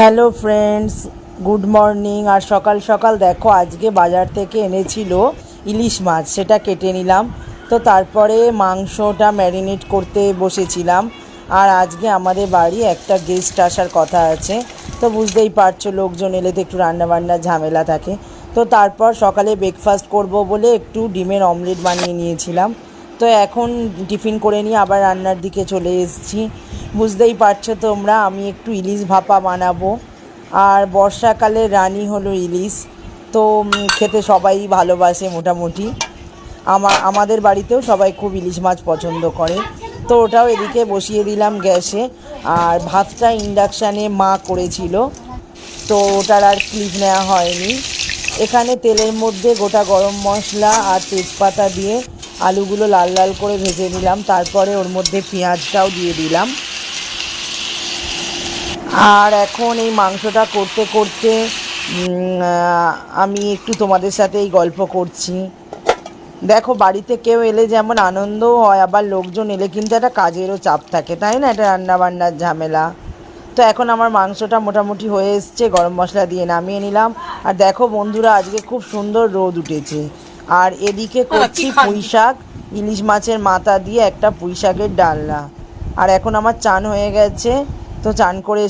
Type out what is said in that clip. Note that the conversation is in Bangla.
হ্যালো ফ্রেন্ডস গুড মর্নিং আর সকাল সকাল দেখো, আজকে বাজার থেকে এনেছিল ইলিশ মাছ, সেটা কেটে নিলাম। তো তারপরে মাংসটা ম্যারিনেট করতে বসেছিলাম। আর আজকে আমাদের বাড়ি একটা গেস্ট আসার কথা আছে। তো বুঝতেই পারছ, লোকজন এলে তো একটু রান্নাবান্নার ঝামেলা থাকে। তো তারপর সকালে ব্রেকফাস্ট করব বলে একটু ডিমের অমলেট বানিয়ে নিয়েছিলাম। তো এখন টিফিন করে নিয়ে আবার রান্নার দিকে চলে এসেছি। বুঝতেই পারছ তোমরা, আমি একটু ইলিশ ভাপা বানাবো। আর বর্ষাকালে রানি হলো ইলিশ, তো খেতে সবাই ভালোবাসে মোটামুটি। আমার আমাদের বাড়িতেও সবাই খুব ইলিশ মাছ পছন্দ করে। তো ওটাও এদিকে বসিয়ে দিলাম গ্যাসে। আর ভাতটা ইন্ডাকশানে মা করেছিল, তো ওটার আর ক্লিপ নেওয়া হয়নি। এখানে তেলের মধ্যে গোটা গরম মশলা আর তেজপাতা দিয়ে আলুগুলো লাল লাল করে ভেজে নিলাম, তারপরে ওর মধ্যে পেঁয়াজটাও দিয়ে দিলাম। আর এখন এই মাংসটা করতে করতে আমি একটু তোমাদের সাথে এই গল্প করছি। দেখো, বাড়িতে কেউ এলে যেমন আনন্দও হয়, আবার লোকজন এলে কিন্তু একটা কাজেরও চাপ থাকে, তাই না? এটা রান্নাবান্নার ঝামেলা। তো এখন আমার মাংসটা মোটামুটি হয়ে এসছে, গরম মশলা দিয়ে নামিয়ে নিলাম। আর দেখো বন্ধুরা, আজকে খুব সুন্দর রোদ উঠেছে। আর এদিকে করছি পুঁই শাক ইলিশ মাছের মাথা দিয়ে একটা পুঁই শাকের ডালনা। আর এখন আমার চান হয়ে গেছে তো চান করে